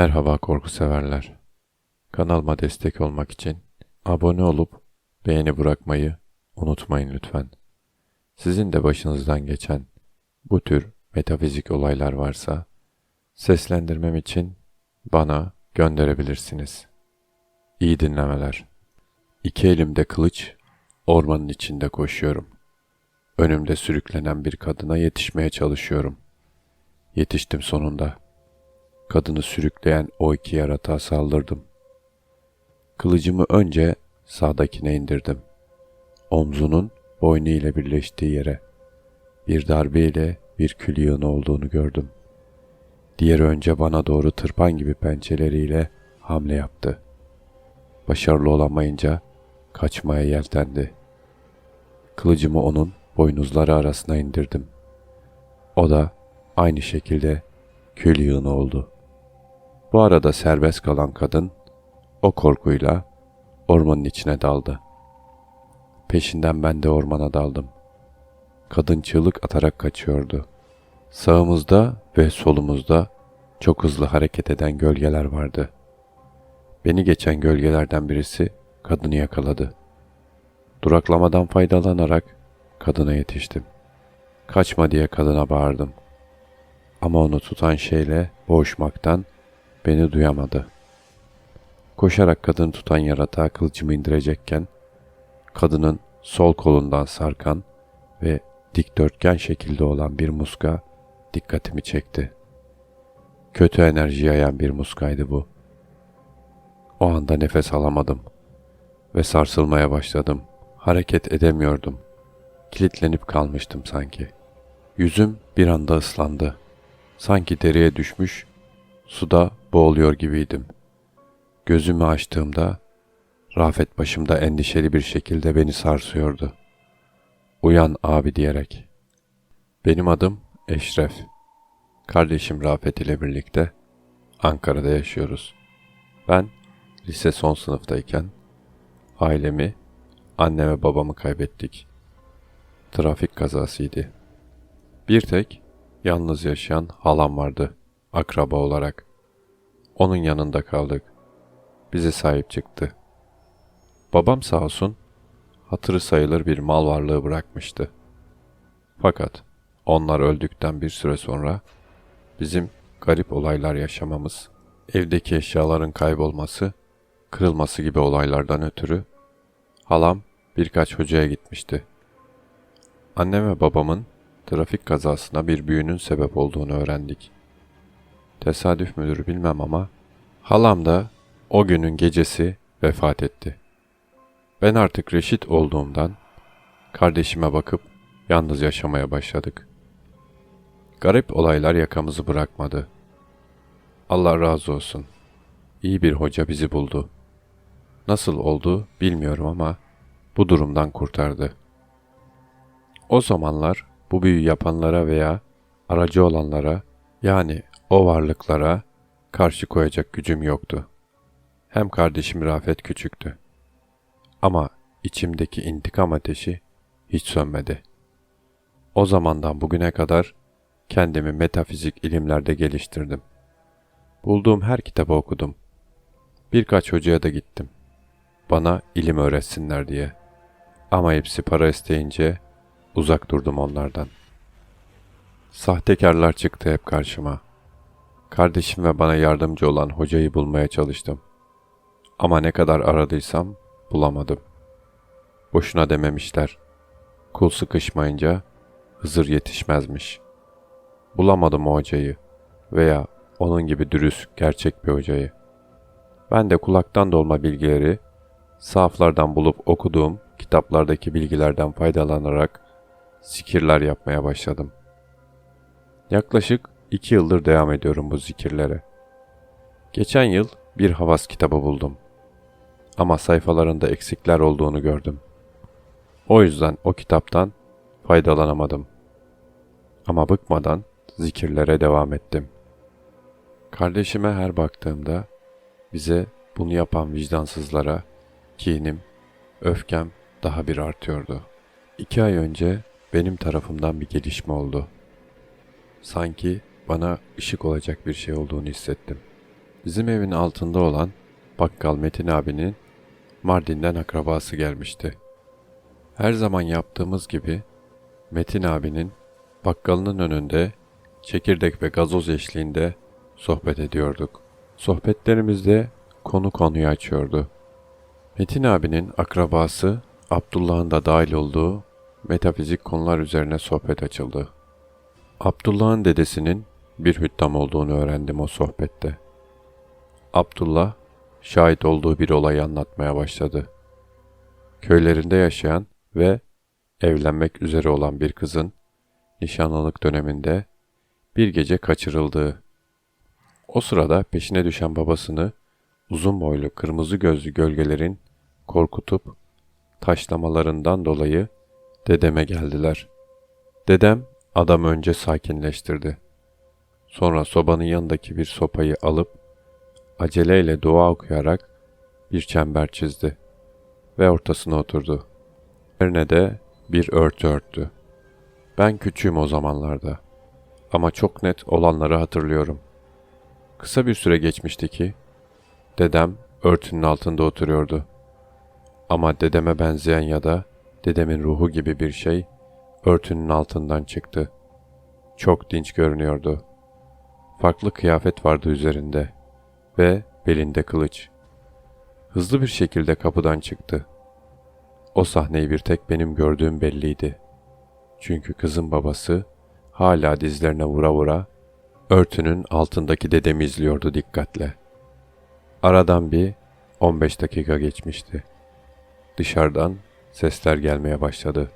Merhaba korku severler. Kanalıma destek olmak için abone olup beğeni bırakmayı unutmayın lütfen. Sizin de başınızdan geçen bu tür metafizik olaylar varsa seslendirmem için bana gönderebilirsiniz. İyi dinlemeler. İki elimde kılıç, ormanın içinde koşuyorum. Önümde sürüklenen bir kadına yetişmeye çalışıyorum. Yetiştim sonunda. Kadını sürükleyen o iki yaratığa saldırdım. Kılıcımı önce sağdakine indirdim. Omzunun boynu ile birleştiği yere. Bir darbeyle bir kül yığını olduğunu gördüm. Diğeri önce bana doğru tırpan gibi pençeleriyle hamle yaptı. Başarılı olamayınca kaçmaya yeltendi. Kılıcımı onun boynuzları arasına indirdim. O da aynı şekilde kül yığını oldu. Bu arada serbest kalan kadın o korkuyla ormanın içine daldı. Peşinden ben de ormana daldım. Kadın çığlık atarak kaçıyordu. Sağımızda ve solumuzda çok hızlı hareket eden gölgeler vardı. Beni geçen gölgelerden birisi kadını yakaladı. Duraklamadan faydalanarak kadına yetiştim. Kaçma diye kadına bağırdım. Ama onu tutan şeyle boğuşmaktan beni duyamadı. Koşarak kadını tutan yaratığa kılıcımı indirecekken kadının sol kolundan sarkan ve dikdörtgen şekilde olan bir muska dikkatimi çekti. Kötü enerji yayan bir muskaydı bu. O anda nefes alamadım ve sarsılmaya başladım. Hareket edemiyordum. Kilitlenip kalmıştım sanki. Yüzüm bir anda ıslandı. Sanki deriye düşmüş, suda boğuluyor gibiydim. Gözümü açtığımda Rafet başımda endişeli bir şekilde beni sarsıyordu. Uyan abi diyerek. Benim adım Eşref. Kardeşim Rafet ile birlikte Ankara'da yaşıyoruz. Ben lise son sınıftayken ailemi, anne ve babamı kaybettik. Trafik kazasıydı. Bir tek yalnız yaşayan halam vardı akraba olarak. Onun yanında kaldık. Bize sahip çıktı. Babam sağ olsun hatırı sayılır bir mal varlığı bırakmıştı. Fakat onlar öldükten bir süre sonra bizim garip olaylar yaşamamız, evdeki eşyaların kaybolması, kırılması gibi olaylardan ötürü halam birkaç hocaya gitmişti. Annem ve babamın trafik kazasına bir büyünün sebep olduğunu öğrendik. Tesadüf müdür bilmem ama halam da o günün gecesi vefat etti. Ben artık reşit olduğumdan kardeşime bakıp yalnız yaşamaya başladık. Garip olaylar yakamızı bırakmadı. Allah razı olsun. İyi bir hoca bizi buldu. Nasıl oldu bilmiyorum ama bu durumdan kurtardı. O zamanlar bu büyü yapanlara veya aracı olanlara yani o varlıklara karşı koyacak gücüm yoktu. Hem kardeşim Rafet küçüktü. Ama içimdeki intikam ateşi hiç sönmedi. O zamandan bugüne kadar kendimi metafizik ilimlerde geliştirdim. Bulduğum her kitabı okudum. Birkaç hocaya da gittim. Bana ilim öğretsinler diye. Ama hepsi para isteyince uzak durdum onlardan. Sahtekarlar çıktı hep karşıma. Kardeşim ve bana yardımcı olan hocayı bulmaya çalıştım. Ama ne kadar aradıysam bulamadım. Boşuna dememişler. Kul sıkışmayınca Hızır yetişmezmiş. Bulamadım o hocayı veya onun gibi dürüst, gerçek bir hocayı. Ben de kulaktan dolma bilgileri sahaflardan bulup okuduğum kitaplardaki bilgilerden faydalanarak zikirler yapmaya başladım. Yaklaşık iki yıldır devam ediyorum bu zikirlere. Geçen yıl bir havas kitabı buldum. Ama sayfalarında eksikler olduğunu gördüm. O yüzden o kitaptan faydalanamadım. Ama bıkmadan zikirlere devam ettim. Kardeşime her baktığımda bize bunu yapan vicdansızlara kinim, öfkem daha bir artıyordu. İki ay önce benim tarafımdan bir gelişme oldu. Sanki bana ışık olacak bir şey olduğunu hissettim. bizim evin altında olan bakkal Metin abinin Mardin'den akrabası gelmişti. Her zaman yaptığımız gibi Metin abinin bakkalının önünde çekirdek ve gazoz eşliğinde sohbet ediyorduk. Sohbetlerimizde konu konuyu açıyordu. Metin abinin akrabası Abdullah'ın da dahil olduğu metafizik konular üzerine sohbet açıldı. Abdullah'ın dedesinin bir hüttam olduğunu öğrendim o sohbette. Abdullah, şahit olduğu bir olayı anlatmaya başladı. Köylerinde yaşayan ve evlenmek üzere olan bir kızın nişanlılık döneminde bir gece kaçırıldığı. O sırada peşine düşen babasını uzun boylu kırmızı gözlü gölgelerin korkutup taşlamalarından dolayı dedeme geldiler. Dedem adam önce sakinleştirdi. Sonra sobanın yanındaki bir sopayı alıp aceleyle dua okuyarak bir çember çizdi ve ortasına oturdu. Üzerine de bir örtü örttü. Ben küçüğüm o zamanlarda ama çok net olanları hatırlıyorum. Kısa bir süre geçmişti ki dedem örtünün altında oturuyordu. Ama dedeme benzeyen ya da dedemin ruhu gibi bir şey örtünün altından çıktı. Çok dinç görünüyordu. Farklı kıyafet vardı üzerinde ve belinde kılıç. Hızlı bir şekilde kapıdan çıktı. O sahneyi bir tek benim gördüğüm belliydi. Çünkü kızın babası hala dizlerine vura vura örtünün altındaki dedemi izliyordu dikkatle. Aradan bir 15 dakika geçmişti. Dışarıdan sesler gelmeye başladı.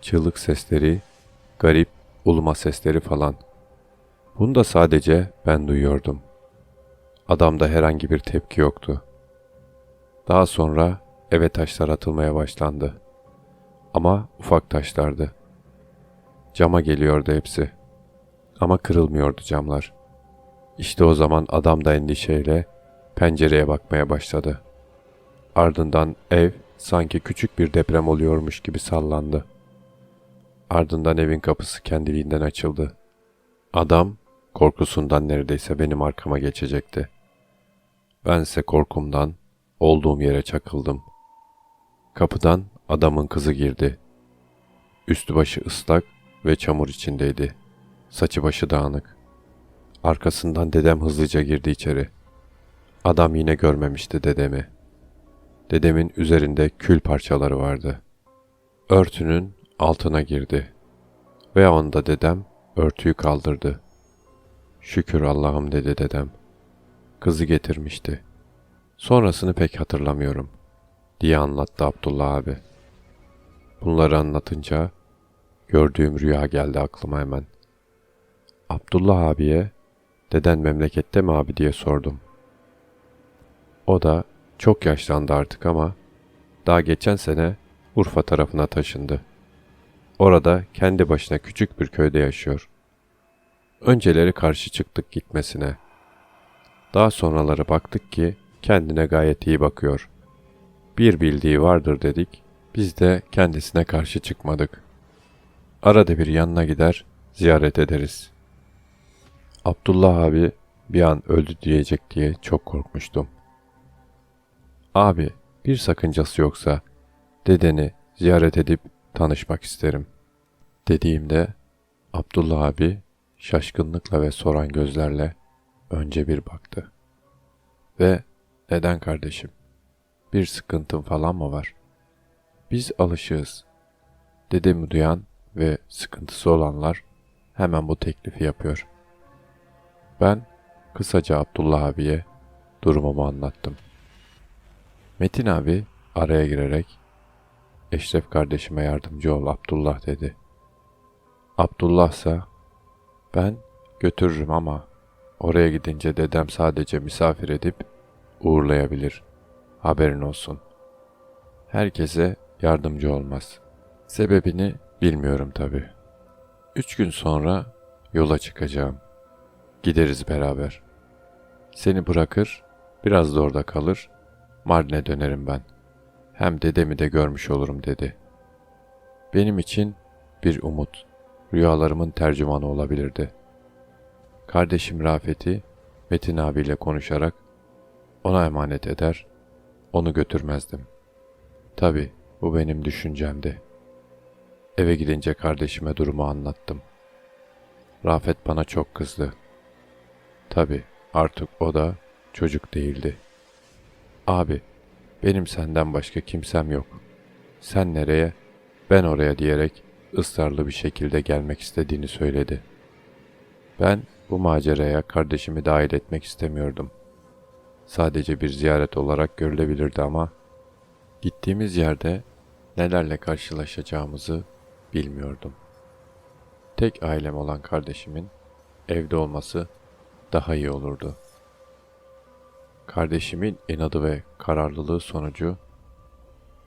Çığlık sesleri, garip uluma sesleri falan. Bunu da sadece ben duyuyordum. Adamda herhangi bir tepki yoktu. Daha sonra eve taşlar atılmaya başlandı. Ama ufak taşlardı. Cama geliyordu hepsi. Ama kırılmıyordu camlar. İşte o zaman adam da endişeyle pencereye bakmaya başladı. Ardından ev sanki küçük bir deprem oluyormuş gibi sallandı. Ardından evin kapısı kendiliğinden açıldı. Adam korkusundan neredeyse benim arkama geçecekti. Bense korkumdan olduğum yere çakıldım. Kapıdan adamın kızı girdi. Üstü başı ıslak ve çamur içindeydi. Saçı başı dağınık. Arkasından dedem hızlıca girdi içeri. Adam yine görmemişti dedemi. Dedemin üzerinde kül parçaları vardı. Örtünün altına girdi. Ve onda dedem örtüyü kaldırdı. Şükür Allah'ım dedi dedem. Kızı getirmişti. Sonrasını pek hatırlamıyorum diye anlattı Abdullah abi. Bunları anlatınca gördüğüm rüya geldi aklıma hemen. Abdullah abiye deden memlekette mi abi diye sordum. O da çok yaşlandı artık ama daha geçen sene Urfa tarafına taşındı. Orada kendi başına küçük bir köyde yaşıyor. Önceleri karşı çıktık gitmesine. Daha sonraları baktık ki kendine gayet iyi bakıyor. Bir bildiği vardır dedik, biz de kendisine karşı çıkmadık. Arada bir yanına gider, ziyaret ederiz. Abdullah abi bir an öldü diyecek diye çok korkmuştum. Abi, bir sakıncası yoksa dedeni ziyaret edip tanışmak isterim. Dediğimde Abdullah abi şaşkınlıkla ve soran gözlerle önce bir baktı. Ve neden kardeşim? Bir sıkıntın falan mı var? Biz alışığız. Dedemi duyan ve sıkıntısı olanlar hemen bu teklifi yapıyor. Ben kısaca Abdullah abiye durumumu anlattım. Metin abi araya girerek Eşref kardeşime yardımcı ol Abdullah dedi. Abdullah ise ben götürürüm ama oraya gidince dedem sadece misafir edip uğurlayabilir. Haberin olsun. Herkese yardımcı olmaz. Sebebini bilmiyorum tabi. Üç gün sonra yola çıkacağım. Gideriz beraber. Seni bırakır, biraz da orada kalır, Mardin'e dönerim ben. Hem dedemi de görmüş olurum dedi. Benim için bir umut, rüyalarımın tercümanı olabilirdi. Kardeşim Rafet'i Metin abiyle konuşarak ona emanet eder, onu götürmezdim. Tabi bu benim düşüncemdi. Eve gidince kardeşime durumu anlattım. Rafet bana çok kızdı. Tabi artık o da çocuk değildi. Abi, benim senden başka kimsem yok. Sen nereye, ben oraya diyerek ısrarlı bir şekilde gelmek istediğini söyledi. Ben bu maceraya kardeşimi dahil etmek istemiyordum. Sadece bir ziyaret olarak görülebilirdi ama gittiğimiz yerde nelerle karşılaşacağımızı bilmiyordum. Tek ailem olan kardeşimin evde olması daha iyi olurdu. Kardeşimin inadı ve kararlılığı sonucu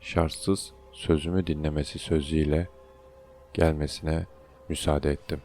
şartsız sözümü dinlemesi sözüyle gelmesine müsaade ettim.